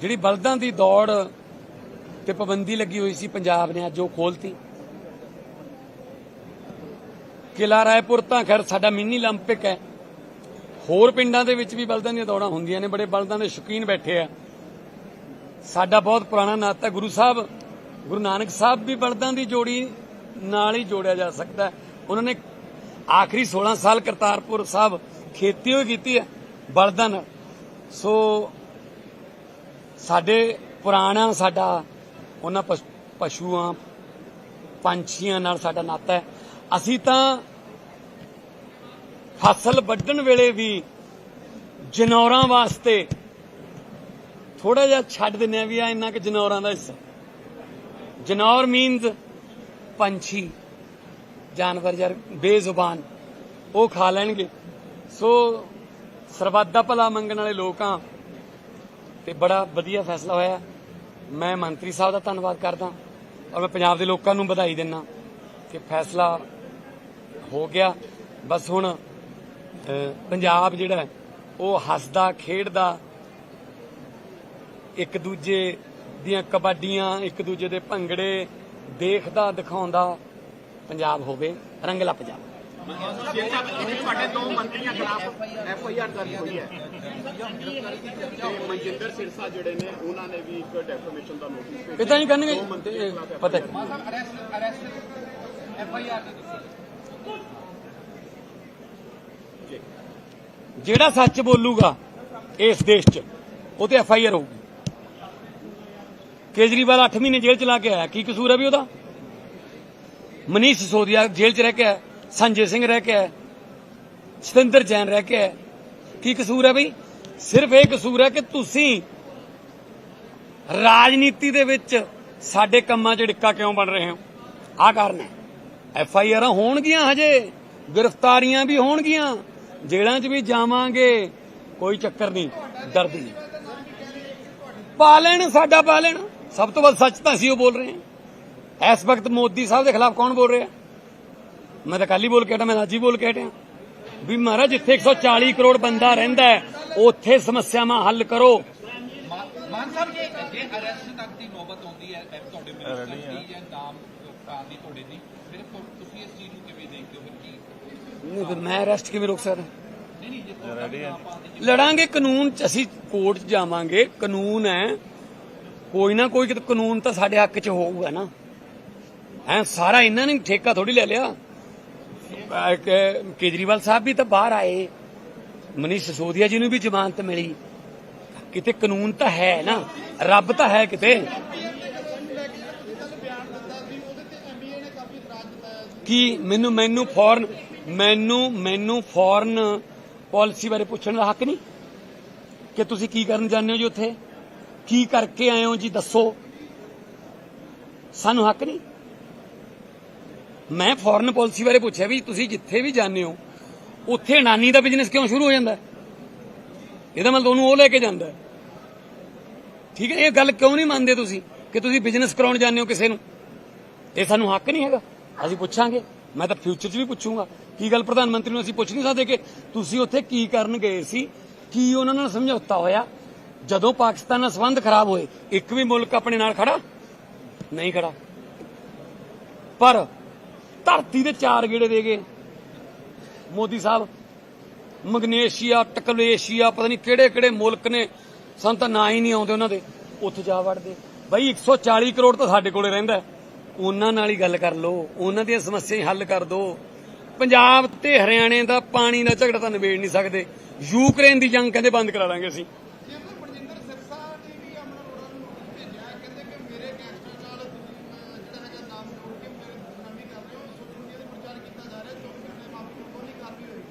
ਜਿਹੜੀ ਬਲਦਾਂ ਦੀ ਦੌੜ ਤੇ ਪਾਬੰਦੀ ਲੱਗੀ ਹੋਈ ਸੀ ਪੰਜਾਬ ਨੇ ਅੱਜ ਉਹ ਖੋਲਤੀ ਕਿਲਾ ਰਾਏਪੁਰ ਤਾਂ ਖੈਰ ਸਾਡਾ ਮਿੰਨੀ 올림픽 ਹੈ ਹੋਰ ਪਿੰਡਾਂ ਦੇ ਵਿੱਚ ਵੀ ਬਲਦਾਂ ਦੀਆਂ ਦੌੜਾਂ ਹੁੰਦੀਆਂ ਨੇ ਬੜੇ ਬਲਦਾਂ ਦੇ ਸ਼ੌਕੀਨ ਬੈਠੇ ਆ ਸਾਡਾ ਬਹੁਤ ਪੁਰਾਣਾ ਨਾਤਾ ਗੁਰੂ ਸਾਹਿਬ ਗੁਰੂ ਨਾਨਕ ਸਾਹਿਬ ਵੀ ਬਲਦਾਂ ਦੀ ਜੋੜੀ ਨਾਲ ਹੀ ਜੋੜਿਆ ਜਾ ਸਕਦਾ ਹੈ ਉਹਨਾਂ ਨੇ ਆਖਰੀ 16 ਸਾਲ ਕਰਤਾਰਪੁਰ ਸਾਹਿਬ ਖੇਤੀ ਹੋਈ ਕੀਤੀ ਹੈ ਬਲਦਾਂ ਨਾਲ ਸੋ ਸਾਡੇ ਪੁਰਾਣਾ ਸਾਡਾ, ਉਹਨਾਂ ਪਸ਼ੂਆਂ, ਪੰਛੀਆਂ ਨਾਲ ਸਾਡਾ ਨਾਤਾ ਹੈ। ਅਸੀਂ ਤਾਂ ਫਸਲ ਵੱਢਣ ਵੇਲੇ ਵੀ ਜਨੌਰਾਂ ਵਾਸਤੇ ਥੋੜਾ ਜਿਹਾ ਛੱਡ ਦਿੰਦੇ ਆ ਵੀ ਆ ਇੰਨਾ ਕਿ ਜਨੌਰਾਂ ਦਾ ਹਿੱਸਾ। ਜਨੌਰ ਮੀਨਸ ਪੰਛੀ, ਜਾਨਵਰ ਯਾਰ ਬੇਜ਼ੁਬਾਨ, ਉਹ ਖਾ ਲੈਣਗੇ। ਸੋ ਸਰਬੱਤ ਦਾ ਭਲਾ ਮੰਗਣ ਵਾਲੇ ਲੋਕ ਆ ਤੇ ਬੜਾ ਵਧੀਆ ਫੈਸਲਾ ਹੋਇਆ। ਮੈਂ ਮੰਤਰੀ ਸਾਹਿਬ ਦਾ ਧੰਨਵਾਦ ਕਰਦਾ ਔਰ ਮੈਂ ਪੰਜਾਬ ਦੇ ਲੋਕਾਂ ਨੂੰ ਵਧਾਈ ਦਿੰਦਾ। ਕਿ ਫੈਸਲਾ ਹੋ ਗਿਆ। ਬਸ ਹੁਣ ਪੰਜਾਬ ਜਿਹੜਾ ਉਹ ਹੱਸਦਾ, ਖੇਡਦਾ। ਇੱਕ ਦੂਜੇ ਦੀਆਂ ਕਬੱਡੀਆਂ, ਇੱਕ ਦੂਜੇ ਦੇ ਭੰਗੜੇ ਦੇਖਦਾ, ਦਿਖਾਉਂਦਾ। ਪੰਜਾਬ ਹੋਵੇ ਰੰਗਲਾ ਪੰਜਾਬ ਤੁਹਾਡੇ ਦੋ ਮੰਤਰੀਆਂ ਖਿਲਾਫ ਐਫ ਦਰਜ ਹੋਈ ਹੈ ਮਨਜਿੰਦਰ ਸਿਰਸਾ ਜਿਹੜੇ ਨੇ ਉਹਨਾਂ ਨੇ ਵੀ ਇੱਕ ਡੈਫਰਮੇਸ਼ਨ ਦਾ ਨੋਟਿਸ ਭੇਜਿਆ। ਇਦਾਂ ਹੀ ਕਰਨਗੇ? ਪਤਾ ਹੈ। ਜਿਹੜਾ ਸੱਚ ਬੋਲੂਗਾ ਇਸ ਦੇਸ਼ 'ਚ ਉਹ ਤੇ ਐਫ ਆਈ ਆਰ ਹੋਊਗੀ। ਕੇਜਰੀਵਾਲ 8 ਮਹੀਨੇ ਜੇਲ੍ਹ ਚ ਲਾ ਕੇ ਆਇਆ। ਕੀ ਕਸੂਰ ਹੈ ਵੀ ਉਹਦਾ? ਮਨੀਸ਼ ਸਿਸੋਦੀਆ ਜੇਲ੍ਹ ਚ ਰਹਿ ਕੇ ਆਇਆ। ਸੰਜੇ ਸਿੰਘ ਰਹਿ ਕੇ ਆਇਆ। ਸਤਿੰਦਰ ਜੈਨ ਰਹਿ ਕੇ ਆਇਆ। ਕੀ ਕਸੂਰ ਹੈ ਬਈ? ਸਿਰਫ ਇਹ ਕਸੂਰ ਹੈ ਕਿ ਤੁਸੀਂ ਰਾਜਨੀਤੀ ਦੇ ਵਿੱਚ ਸਾਡੇ ਕੰਮਾਂ 'ਚ ਡਿੱਕਾ ਕਿਉਂ ਬਣ ਰਹੇ ਹੋ? ਆਹ ਕਾਰਨ ਹੈ। ਐਫ ਆਈ ਆਰਾਂ ਹੋਣਗੀਆਂ ਹਜੇ, ਗ੍ਰਿਫਤਾਰੀਆਂ ਵੀ ਹੋਣਗੀਆਂ, ਜੇਲ੍ਹਾਂ 'ਚ ਵੀ ਜਾਵਾਂਗੇ, ਕੋਈ ਚੱਕਰ ਨਹੀਂ, ਡਰਦੀ ਨਹੀਂ। ਪਾ ਲੈਣ ਸਾਡਾ ਪਾ ਲੈਣ ਸਭ ਤੋਂ ਵੱਧ ਸੱਚ ਤਾਂ ਅਸੀਂ ਉਹ ਬੋਲ ਰਹੇ ਹਾਂ। ਇਸ ਵਕਤ ਮੋਦੀ ਸਾਹਿਬ ਦੇ ਖਿਲਾਫ ਕੌਣ ਬੋਲ ਰਿਹਾ? ਮੈਂ ਤਾਂ ਕੱਲ ਹੀ ਬੋਲ ਕੇ ਹਟਿਆ, ਮੈਂ ਅੱਜ ਹੀ ਬੋਲ ਕੇ ਹਟਿਆ। ਵੀ ਮਹਾਰਾਜ ਜਿੱਥੇ 140 ਕਰੋੜ ਬੰਦਾ ਰਹਿੰਦਾ ਹੈ। ਉੱਥੇ ਸਮੱਸਿਆਵਾਂ ਹੱਲ ਕਰੋ। ਮਾਨ ਸਾਹਿਬ ਜੇ ਜੇ ਅਰੈਸਟ ਤੱਕ ਦੀ ਨੌਬਤ ਆਉਂਦੀ ਹੈ ਤੁਹਾਡੇ ਮਿਨਿਸਟਰ ਦੀ ਜਾਂ ਨਾਮ ਕਾਂ ਦੀ ਤੁਹਾਡੇ ਦੀ ਫਿਰ ਤੁ- ਤੁਸੀਂ ਇਸ ਚੀਜ਼ ਨੂੰ ਕਿਵੇਂ ਦੇਖਦੇ ਹੋ? ਕੀ ਨਹੀਂ ਫਿਰ ਮੈਂ ਅਰੈਸਟ ਕਿਵੇਂ ਰੋਕ ਸਕਦਾ? ਲੜਾਂਗੇ ਕਾਨੂੰਨ ਚ ਅਸੀਂ ਕੋਰਟ ਚ ਜਾਵਾਂਗੇ। ਕਾਨੂੰਨ ਹੈ ਕੋਈ ਨਾ ਕੋਈ ਕਿਤੇ ਕਾਨੂੰਨ ਤਾਂ ਸਾਡੇ ਹੱਕ ਚ ਹੋਊਗਾ ਨਾ। ਐ ਸਾਰਾ ਇਹਨਾਂ ਨੇ ਠੇਕਾ ਥੋੜੀ ਲੈ ਲਿਆ। ਕੇਜਰੀਵਾਲ ਸਾਹਿਬ ਵੀ ਤਾਂ ਬਾਹਰ ਆਏ। ਮਨੀਸ਼ ਸਸੋਦੀਆ ਜੀ ਨੂੰ ਵੀ ਜ਼ਮਾਨਤ ਮਿਲੀ। ਕਿਤੇ ਕਾਨੂੰਨ ਤਾਂ ਹੈ ਨਾ, ਰੱਬ ਤਾਂ ਹੈ ਕਿਤੇ। ਕੀ ਮੈਨੂੰ ਮੈਨੂੰ ਫੌਰਨ, ਮੈਨੂੰ ਮੈਨੂੰ ਫੌਰਨ ਪਾਲਿਸੀ ਬਾਰੇ ਪੁੱਛਣ ਦਾ ਹੱਕ ਨਹੀਂ? ਕਿ ਤੁਸੀਂ ਕੀ ਕਰਨ ਜਾਂਦੇ ਹੋ ਜੀ ਉੱਥੇ? ਕੀ ਕਰਕੇ ਆਏ ਹੋ ਜੀ? ਦੱਸੋ। ਸਾਨੂੰ ਹੱਕ ਨਹੀਂ। ਮੈਂ ਫੋਰਨ ਪਾਲਿਸੀ ਬਾਰੇ ਪੁੱਛਿਆ ਵੀ ਤੁਸੀਂ ਜਿੱਥੇ ਵੀ ਜਾਂਦੇ ਹੋ, ਉੱਥੇ ਅਨਾਨੀ ਦਾ ਬਿਜ਼ਨਸ ਕਿਉਂ ਸ਼ੁਰੂ ਹੋ ਜਾਂਦਾ? ਇਹਦਾ ਮਤਲਬ ਉਹਨੂੰ ਉਹ ਲੈ ਕੇ ਜਾਂਦਾ ਠੀਕ ਹੈ, ਇਹ ਗੱਲ ਕਿਉਂ ਨਹੀਂ ਮੰਨਦੇ ਤੁਸੀਂ ਕਿ ਤੁਸੀਂ ਬਿਜ਼ਨਸ ਕਰਾਉਣ ਜਾਂਦੇ ਹੋ ਕਿਸੇ ਨੂੰ? ਇਹ ਸਾਨੂੰ ਹੱਕ ਨਹੀਂ ਹੈਗਾ। ਅਸੀਂ ਪੁੱਛਾਂਗੇ। ਮੈਂ ਤਾਂ ਫਿਊਚਰ 'ਚ ਵੀ ਪੁੱਛੂੰਗਾ। ਕੀ ਗੱਲ ਪ੍ਰਧਾਨ ਮੰਤਰੀ ਨੂੰ ਅਸੀਂ ਪੁੱਛ ਨਹੀਂ ਸਕਦੇ ਕਿ ਤੁਸੀਂ ਉੱਥੇ ਕੀ ਕਰਨ ਗਏ ਸੀ? ਕੀ ਉਹਨਾਂ ਨਾਲ ਸਮਝੌਤਾ ਹੋਇਆ? ਜਦੋਂ ਪਾਕਿਸਤਾਨ ਨਾਲ ਸੰਬੰਧ ਖਰਾਬ ਹੋਏ, ਇੱਕ ਵੀ ਮੁਲਕ ਆਪਣੇ ਨਾਲ ਖੜਾ ਨਹੀਂ ਖੜਾ। ਪਰ ਧਰਤੀ ਦੇ ਚਾਰ ਗੇੜੇ ਦੇ ਗਏ। ਮੋਦੀ ਸਾਹਿਬ, ਮਗਨੇਸ਼ੀਆ, ਟਕਲੇਸ਼ੀਆ, ਪਤਾ ਨਹੀਂ ਕਿਹੜੇ ਕਿਹੜੇ ਮੁਲਕ ਨੇ। ਸਾਨੂੰ ਤਾਂ ਨਾਂ ਹੀ ਨਹੀਂ ਆਉਂਦੇ ਉਹਨਾਂ ਦੇ। ਉੱਥੇ ਜਾ ਵੜਦੇ। ਬਈ 140 ਕਰੋੜ ਤਾਂ ਸਾਡੇ ਕੋਲੇ ਰਹਿੰਦਾ ਉਹਨਾਂ ਨਾਲ ਹੀ ਗੱਲ ਕਰ ਲਓ। ਉਹਨਾਂ ਦੀਆਂ ਸਮੱਸਿਆਵਾਂ ਹੱਲ ਕਰ ਦਿਓ ਪੰਜਾਬ ਤੇ ਹਰਿਆਣੇ ਦਾ ਪਾਣੀ ਦਾ ਝਗੜਾ ਤਾਂ ਨਿਬੇੜ ਨਹੀਂ ਸਕਦੇ। ਯੂਕਰੇਨ ਦੀ ਜੰਗ ਕਹਿੰਦੇ ਬੰਦ ਕਰਾ ਲਾਂਗੇ ਅਸੀਂ ਬਰਜਿੰਦਰ ਸਿਰਸਾ ਨੇ ਵੀ ਅਮਨ ਅਰੋੜਾ ਨੂੰ ਨੋਟਿਸ ਭੇਜਿਆ ਹੈ। ਕਹਿੰਦੇ ਕਿ ਮੇਰੇ ਗੈਂਗਸਟਰ ਨਾਲ ਅਹ, ਜਿਹੜਾ ਹੈਗਾ ਨਾਮ ਜੋੜ ਕੇ ਮੇਰੇ ਬਦਨਾਮੀ ਕਰ ਰਹੇ ਹੋ ਸੋਸ਼ਲ ਮੀਡੀਆ ਤੇ ਪ੍ਰਚਾਰ ਕੀਤਾ ਜਾ ਰਿਹਾ ਜੋ ਕਿ ਮੇਰੇ ਮਾਪੇ ਨੂੰ ਕੋਈ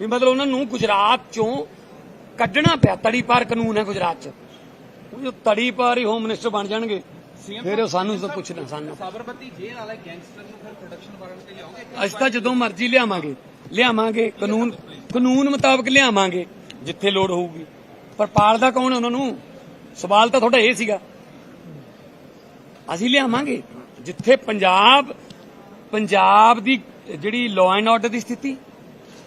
ਵੀ ਮਤਲਬ ਉਹਨਾਂ ਨੂੰ ਗੁਜਰਾਤ ਚੋਂ ਕੱਢਣਾ ਪਿਆ ਤੜੀ ਪਾਰ ਕਾਨੂੰਨ ਹੈ ਗੁਜਰਾਤ 'ਚ। ਉਹ ਜੋ ਤੜੀ ਪਾਰ ਹੀ ਹੋਮ ਮਿਨਿਸਟਰ ਬਣ ਜਾਣਗੇ ਫਿਰ ਉਹ ਸਾਨੂੰ ਤਾਂ ਪੁੱਛਣਾ ਸਾਨੂੰ। ਸਾਬਰਮਤੀ ਜੇਲ੍ਹ ਵਾਲੇ ਗੈਂਗਸਟਰ ਨੂੰ ਫਿਰ ਪ੍ਰੋਡਕਸ਼ਨ ਵਾਰੰਟ ਤੇ ਲਿਆਓਗੇ? ਅਸੀਂ ਤਾਂ ਜਦੋਂ ਮਰਜ਼ੀ ਲਿਆਵਾਂਗੇ ਲਿਆਵਾਂਗੇ ਕਾਨੂੰਨ ਕਾਨੂੰਨ ਮੁਤਾਬਕ ਲਿਆਵਾਂਗੇ ਜਿੱਥੇ ਲੋੜ ਹੋਊਗੀ। ਪਰ ਪਾਲਦਾ ਕੌਣ ਹੈ ਉਹਨਾਂ ਨੂੰ? ਸਵਾਲ ਤਾਂ ਤੁਹਾਡਾ ਇਹ ਸੀਗਾ। ਅਸੀਂ ਲਿਆਵਾਂਗੇ ਜਿੱਥੇ ਪੰਜਾਬ ਪੰਜਾਬ ਦੀ ਜਿਹੜੀ ਲਾਅ ਐਂਡ ਆਰਡਰ ਦੀ ਸਥਿਤੀ